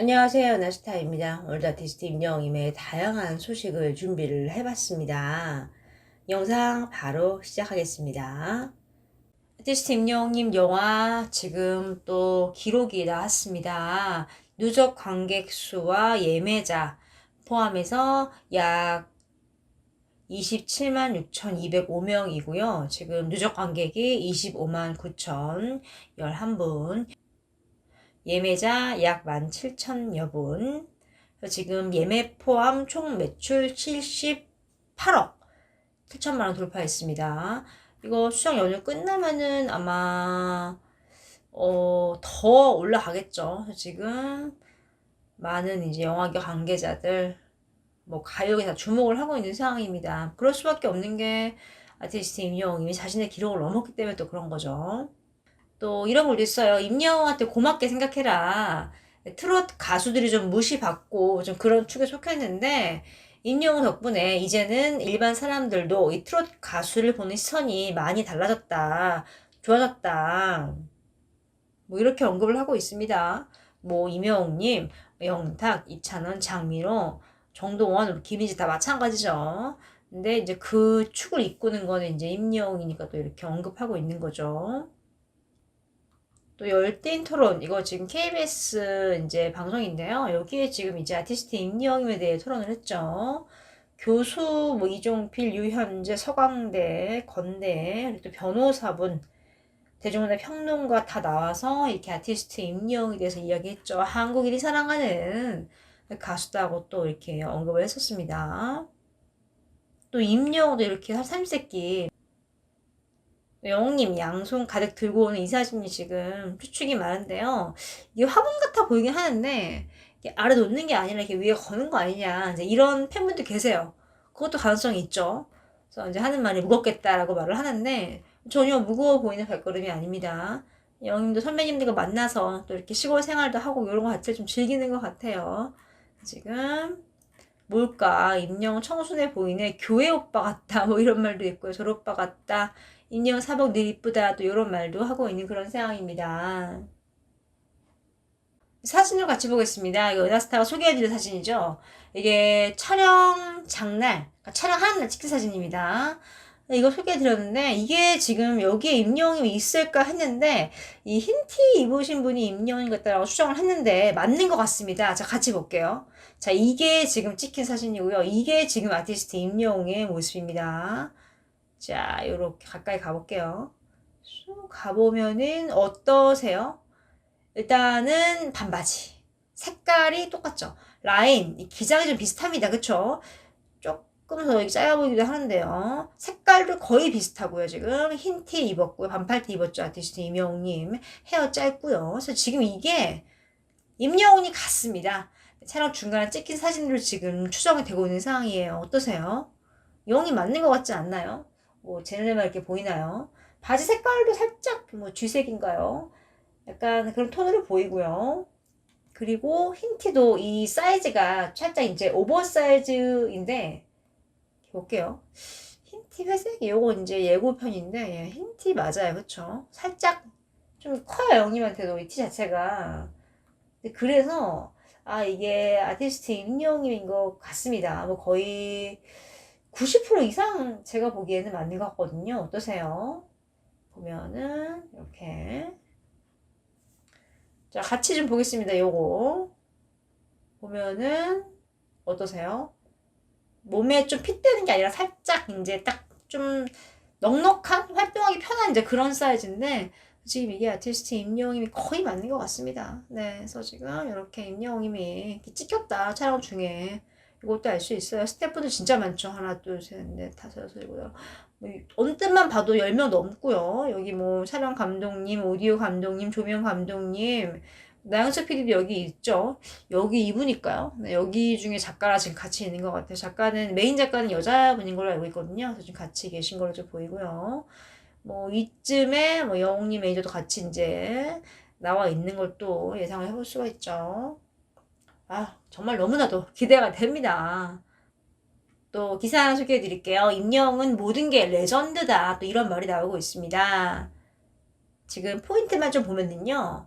안녕하세요. 나스타입니다. 오늘도 아티스트 임영임의 다양한 소식을 준비를 해봤습니다. 영상 바로 시작하겠습니다. 아티스트 임영임 영화 지금 또 기록이 나왔습니다. 누적 관객 수와 예매자 포함해서 약 27만 6,205명이고요. 지금 누적 관객이 25만 9,011분, 예매자 약 17,000여 분. 지금 예매 포함 총 매출 78억 7천만 원 돌파했습니다. 이거 수정 연휴 끝나면은 아마 어, 더 올라가겠죠. 지금 많은 이제 영화계 관계자들 뭐 가요계 다 주목을 하고 있는 상황입니다. 그럴 수밖에 없는 게 아티스트 임영웅이 자신의 기록을 넘었기 때문에 또 그런 거죠. 또 이런 글도 있어요. 임영웅한테 고맙게 생각해라. 트롯 가수들이 좀 무시받고 좀 그런 축에 속했는데 임영웅 덕분에 이제는 일반 사람들도 이 트롯 가수를 보는 시선이 많이 달라졌다. 좋아졌다. 뭐 이렇게 언급을 하고 있습니다. 뭐 임영웅님, 영탁, 이찬원, 장민호, 정동원, 김희지 다 마찬가지죠. 근데 이제 그 축을 이끄는 거는 이제 임영웅이니까 또 이렇게 언급하고 있는 거죠. 또 열띤 토론 이거 지금 KBS 이제 방송인데요. 여기에 지금 이제 아티스트 임영웅에 대해 토론을 했죠. 교수 뭐 이종필, 유현재, 서강대, 건대 그리고 또 변호사분 대중문화 평론가 다 나와서 이렇게 아티스트 임영웅에 대해서 이야기했죠. 한국인이 사랑하는 가수다고 또 이렇게 언급을 했었습니다. 또 임영웅도 이렇게 삼새끼 영웅님 양손 가득 들고 오는 이 사진이 지금 추측이 많은데요. 이게 화분 같아 보이긴 하는데 아래 놓는 게 아니라 이렇게 위에 거는 거 아니냐 이제 이런 팬분들 계세요. 그것도 가능성이 있죠. 그래서 이제 하는 말이 무겁겠다라고 말을 하는데 전혀 무거워 보이는 발걸음이 아닙니다. 영님도 선배님들과 만나서 또 이렇게 시골 생활도 하고 이런 거 자체를 좀 즐기는 것 같아요. 지금 뭘까 임영 청순해 보이네 교회 오빠 같다 뭐 이런 말도 있고요. 저 오빠 같다 인형 사복 늘 이쁘다 또 이런 말도 하고 있는 그런 상황입니다. 사진을 같이 보겠습니다. 이거 은하스타가 소개해드릴 사진이죠. 이게 촬영 장날, 그러니까 촬영하는 날 찍힌 사진입니다. 이거 소개해드렸는데 이게 지금 여기에 임영웅이 있을까 했는데 이 흰 티 입으신 분이 임영웅 같다라고 추정을 했는데 맞는 것 같습니다. 자 같이 볼게요. 자 이게 지금 찍힌 사진이고요. 이게 지금 아티스트 임영웅의 모습입니다. 자, 요렇게 가까이 가볼게요. 쑥 가보면은 어떠세요? 일단은 반바지. 색깔이 똑같죠? 라인, 기장이 좀 비슷합니다. 그쵸? 조금 더 짧아 보이기도 하는데요. 색깔도 거의 비슷하고요. 지금 흰 티 입었고요. 반팔 티 입었죠. 아티스트 임영웅님. 헤어 짧고요. 그래서 지금 이게 임영웅이 같습니다. 촬영 중간에 찍힌 사진으로 지금 추정이 되고 있는 상황이에요. 어떠세요? 영이 맞는 것 같지 않나요? 뭐 제네만 이렇게 보이나요? 바지 색깔도 살짝 뭐 쥐색인가요? 약간 그런 톤으로 보이고요. 그리고 흰 티도 이 사이즈가 살짝 이제 오버사이즈인데 볼게요. 흰 티 회색이 요거 이제 예고편인데 예, 흰티 맞아요. 그쵸? 살짝 좀 커요. 영님한테도 이 티 자체가. 그래서 아 이게 아티스트 임영임인 것 같습니다. 뭐 거의 90% 이상 제가 보기에는 맞는 것 같거든요. 어떠세요? 보면은 이렇게 자 같이 좀 보겠습니다. 요거 보면은 어떠세요? 몸에 좀 핏대는 게 아니라 살짝 이제 딱 좀 넉넉한 활동하기 편한 이제 그런 사이즈인데 지금 이게 아티스트 임영웅이 거의 맞는 것 같습니다. 네, 그래서 지금 이렇게 임영웅이 찍혔다 촬영 중에 이것도 알 수 있어요. 스태프들 진짜 많죠. 하나, 둘, 셋, 넷, 다섯, 여섯, 일곱, 뭐, 어느 때만 봐도 10명 넘고요. 여기 뭐 촬영 감독님, 오디오 감독님, 조명 감독님, 나영철 PD도 여기 있죠. 여기 이분일까요? 네, 여기 중에 작가랑 지금 같이 있는 것 같아요. 작가는, 메인 작가는 여자분인 걸로 알고 있거든요. 그래서 지금 같이 계신 걸로 좀 보이고요. 뭐, 이쯤에 뭐 영웅님 매니저도 같이 이제 나와 있는 걸 또 예상을 해볼 수가 있죠. 아, 정말 너무나도 기대가 됩니다. 또 기사 하나 소개해 드릴게요. 임영은 모든 게 레전드다. 또 이런 말이 나오고 있습니다. 지금 포인트만 좀 보면은요.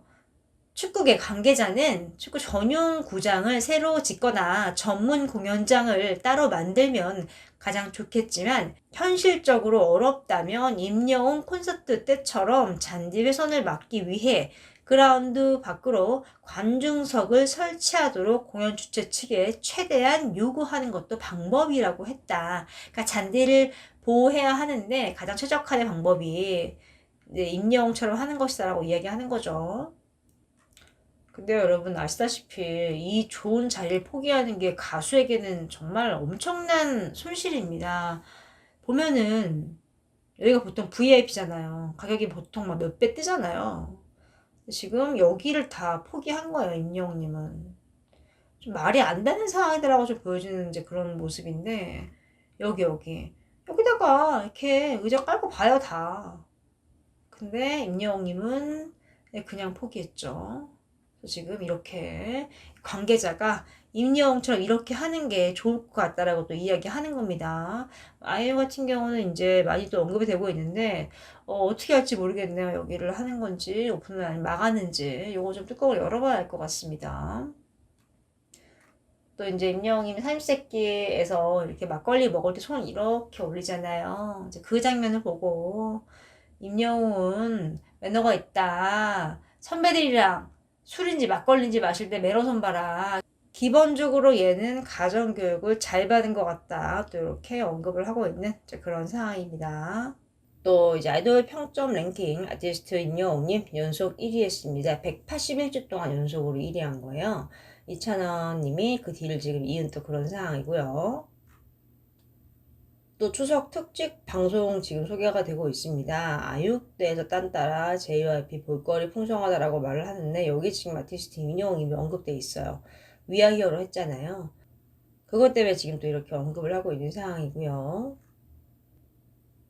축구계 관계자는 축구 전용 구장을 새로 짓거나 전문 공연장을 따로 만들면 가장 좋겠지만 현실적으로 어렵다면 임영웅 콘서트 때처럼 잔디 훼손을 막기 위해 그라운드 밖으로 관중석을 설치하도록 공연 주최 측에 최대한 요구하는 것도 방법이라고 했다. 그러니까 잔디를 보호해야 하는데 가장 최적화된 방법이 임영웅처럼 하는 것이다라고 이야기하는 거죠. 근데 여러분 아시다시피 이 좋은 자리를 포기하는 게 가수에게는 정말 엄청난 손실입니다. 보면은 여기가 보통 VIP잖아요. 가격이 보통 막 몇 배 뜨잖아요. 지금 여기를 다 포기한 거예요, 임영웅님은. 좀 말이 안 되는 상황이더라고 좀 보여주는 이제 그런 모습인데 여기 여기 여기다가 이렇게 의자 깔고 봐요 다. 근데 임영웅님은 그냥 포기했죠. 지금 이렇게 관계자가 임영웅처럼 이렇게 하는 게 좋을 것 같다라고 또 이야기하는 겁니다. 아이유 같은 경우는 이제 많이 또 언급이 되고 있는데 어, 어떻게 할지 모르겠네요. 여기를 하는 건지 오픈을 아니면 막았는지 요거 좀 뚜껑을 열어봐야 할 것 같습니다. 또 이제 임영웅이 삼십세끼에서 이렇게 막걸리 먹을 때 손을 이렇게 올리잖아요. 이제 그 장면을 보고 임영웅은 매너가 있다. 선배들이랑 술인지 막걸리인지 마실 때 매너선 봐라. 기본적으로 얘는 가정교육을 잘 받은 것 같다. 또 이렇게 언급을 하고 있는 그런 상황입니다. 또 이제 아이돌 평점 랭킹 아티스트 임영웅님 연속 1위 했습니다. 181주 동안 연속으로 1위 한 거예요. 이찬원님이 그 뒤를 지금 이은 또 그런 상황이고요. 또 추석 특집 방송 지금 소개가 되고 있습니다. 아육대에서 딴따라 JYP 볼거리 풍성하다라고 말을 하는데 여기 지금 아티스트 임영웅이 언급돼 있어요. 위아히어로 했잖아요. 그것 때문에 지금 또 이렇게 언급을 하고 있는 상황이고요.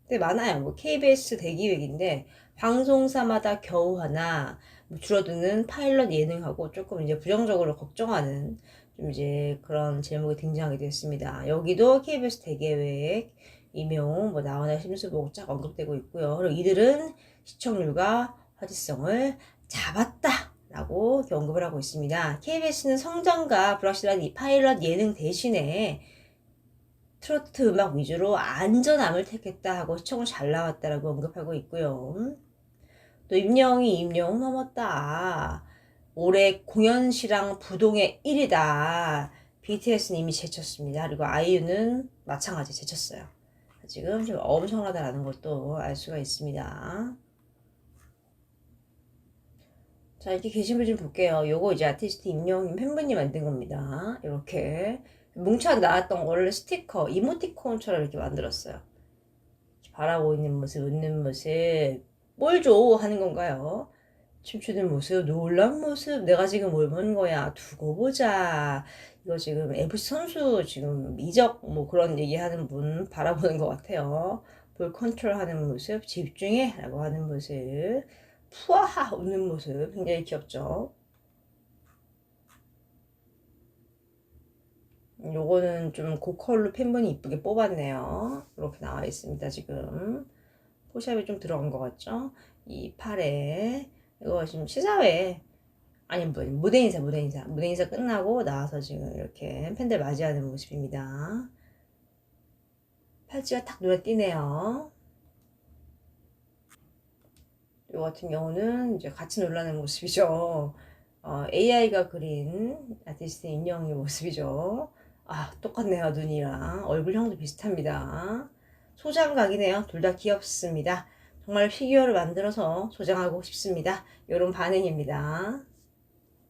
근데 많아요. 뭐 KBS 대기획인데 방송사마다 겨우 하나 뭐 줄어드는 파일럿 예능하고 조금 이제 부정적으로 걱정하는 좀 이제 그런 제목이 등장하게 됐습니다. 여기도 KBS 대계획, 임용, 뭐 나훈아 심수봉 쫙 언급되고 있고요. 그리고 이들은 시청률과 화제성을 잡았다. 라고 언급을 하고 있습니다. KBS는 성장과 불확실한 이 파일럿 예능 대신에 트로트 음악 위주로 안전함을 택했다 하고 시청을 잘 나왔다라고 언급하고 있고요. 또 임영이 임영 넘었다. 올해 공연시랑 부동의 1위다. BTS는 이미 제쳤습니다. 그리고 아이유는 마찬가지 제쳤어요. 지금 좀 엄청나다라는 것도 알 수가 있습니다. 자, 이렇게 게시물 좀 볼게요. 요거 이제 아티스트 임영님 팬분이 만든 겁니다. 이렇게. 뭉쳐 나왔던 원래 스티커, 이모티콘처럼 이렇게 만들었어요. 바라보고 있는 모습, 웃는 모습, 뭘 줘? 하는 건가요? 춤추는 모습, 놀란 모습, 내가 지금 뭘 보는 거야? 두고 보자. 이거 지금 FC 선수 지금 이적 뭐 그런 얘기하는 분 바라보는 것 같아요. 볼 컨트롤 하는 모습, 집중해! 라고 하는 모습, 푸아하! 웃는 모습, 굉장히 귀엽죠? 요거는 좀 고컬로 팬분이 이쁘게 뽑았네요. 이렇게 나와 있습니다, 지금. 포샵이 좀 들어간 것 같죠? 이 팔에. 이거 지금 시사회, 아니, 뭐, 무대 인사, 무대 인사. 무대 인사 끝나고 나와서 지금 이렇게 팬들 맞이하는 모습입니다. 팔찌가 탁 눈에 띄네요. 이 같은 경우는 이제 같이 놀라는 모습이죠. 어, AI가 그린 아티스트 인형의 모습이죠. 아, 똑같네요. 눈이랑. 얼굴형도 비슷합니다. 소장각이네요. 둘 다 귀엽습니다. 정말 피규어를 만들어서 소장하고 싶습니다. 이런 반응입니다.